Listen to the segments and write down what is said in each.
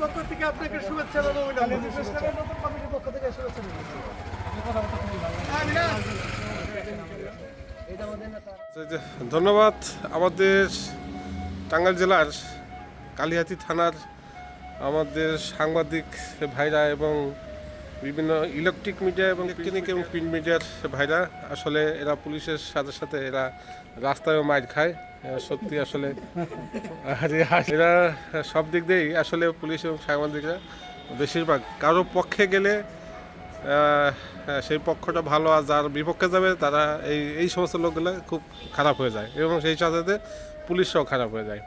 পক্ষ থেকে আপনাকে শুভেচ্ছা কমিটির পক্ষ থেকে শুভেচ্ছা ধন্যবাদ। আমাদের টাঙ্গাইল জেলার কালিহাতি থানার আমাদের সাংবাদিক ভাইরা এবং বিভিন্ন ইলেকট্রিক মিডিয়া এবং ইলেকট্রনিক এবং প্রিন্ট মিডিয়ার ভাইরা আসলে এরা পুলিশের সাথে সাথে এরা রাস্তায়ও মাইর খায়। সত্যি আসলে এরা সব দিক দিয়েই আসলে পুলিশ এবং সাংবাদিকরা বেশিরভাগ। কারও পক্ষে গেলে সেই পক্ষটা ভালো আর যার বিপক্ষে যাবে তারা এই এই সমস্ত লোকগুলো খুব খারাপ হয়ে যায় এবং সেই সাথে সাথে পুলিশরাও খারাপ হয়ে যায়।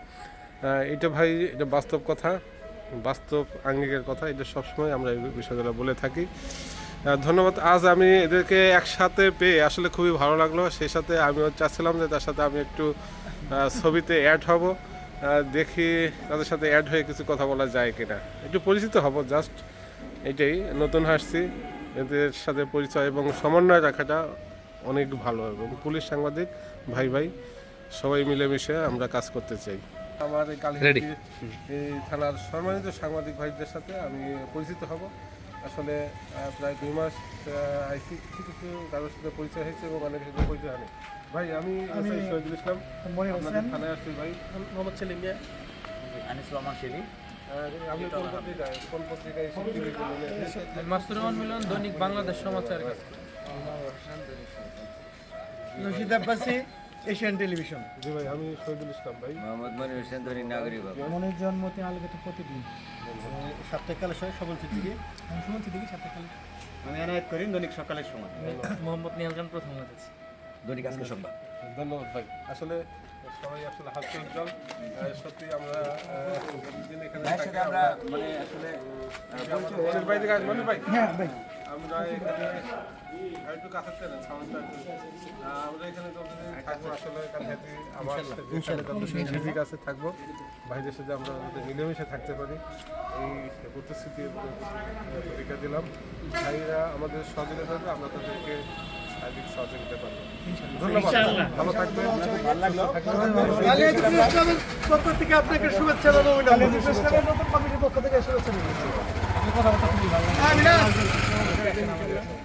এটা ভাই এটা বাস্তব কথা। বাস্তব আঙ্গিকের কথা, এটা সবসময় আমরা এই বিষয়গুলো বলে থাকি। ধন্যবাদ। আজ আমি এদেরকে একসাথে পেয়ে আসলে খুবই ভালো লাগল। সেই সাথে আমিও চাচ্ছিলাম যে তার সাথে আমি একটু ছবিতে অ্যাড হব। দেখি তাদের সাথে অ্যাড হয়ে কিছু কথা বলা যায় কিনা। একটু পরিচিত হব জাস্ট, এটাই। নতুন হাসছি। এদের সাথে পরিচয় এবং সমন্বয় রাখাটা অনেক ভালো এবং পুলিশ সাংবাদিক, ভাই ভাই, সবাই মিলেমিশে আমরা কাজ করতে চাই। আমার এই থানার সম্মানিত সাংবাদিক ভাইদের সাথে আমি পরিচিত হব। আসলে প্রায় দুই মাস আইসি কিছু কিছু কারোর সাথে পরিচয় হয়েছে এবং অনেকের সাথে পরিচয় হয়নি। ভাই আমি আমি শহীদুল ইসলাম আপনাদের থানায় আসছি ভাই। মোহাম্মদ সেলিম মিয়া। আনিস রহমান সেলিম আহ, কোন পত্রিকায় কোন পত্রিকায় শিক্ষিত বলে মাস্তুর রহমান মিলন দৈনিক বাংলাদেশ সমাচার। Rashid Abbasi Asian television. জি ভাই আমি শহীদুল ইসলাম ভাই। মোহাম্মদ মনির হোসেন নাগরিক বাবু। মনের জন্মতে আলোকিত প্রতিদিন। সাপ্তাহিক কালের সময় সবল চিঠিকে সুমন চিঠিকে সাপ্তাহিক কালে আমি এনায়ত করি দৈনিক সকালের সময়। মোহাম্মদ খান প্রথম হতেছে দৈনিক আজকে সংবাদ। ধন্যবাদ ভাই। আসলে সবাই আসলে হাস্য উজ্জ্বল। সত্যি আমরা এখানে থাকি আমরা মানে আসলে মনির ভাই থেকে ভাই? হ্যাঁ ভাই। আমরা এখানে একটু আহ, আমরা এখানে থাকব আসলে এখানে যতদিন নিজের কাছে থাকব। ভাইদের সাথে আমরা মিলেমিশে থাকতে পারি এই প্রতিশ্রুতি প্রতিজ্ঞা দিলাম। ভাইরা আমাদের সহযোগিতা করবে আমরা তাদেরকে সার্বিক সহযোগিতা করব। ধন্যবাদ। ভালো থাকবেন পক্ষ থেকে আপনাকে শুভেচ্ছা পক্ষ থেকে শুভেচ্ছা। Gracias.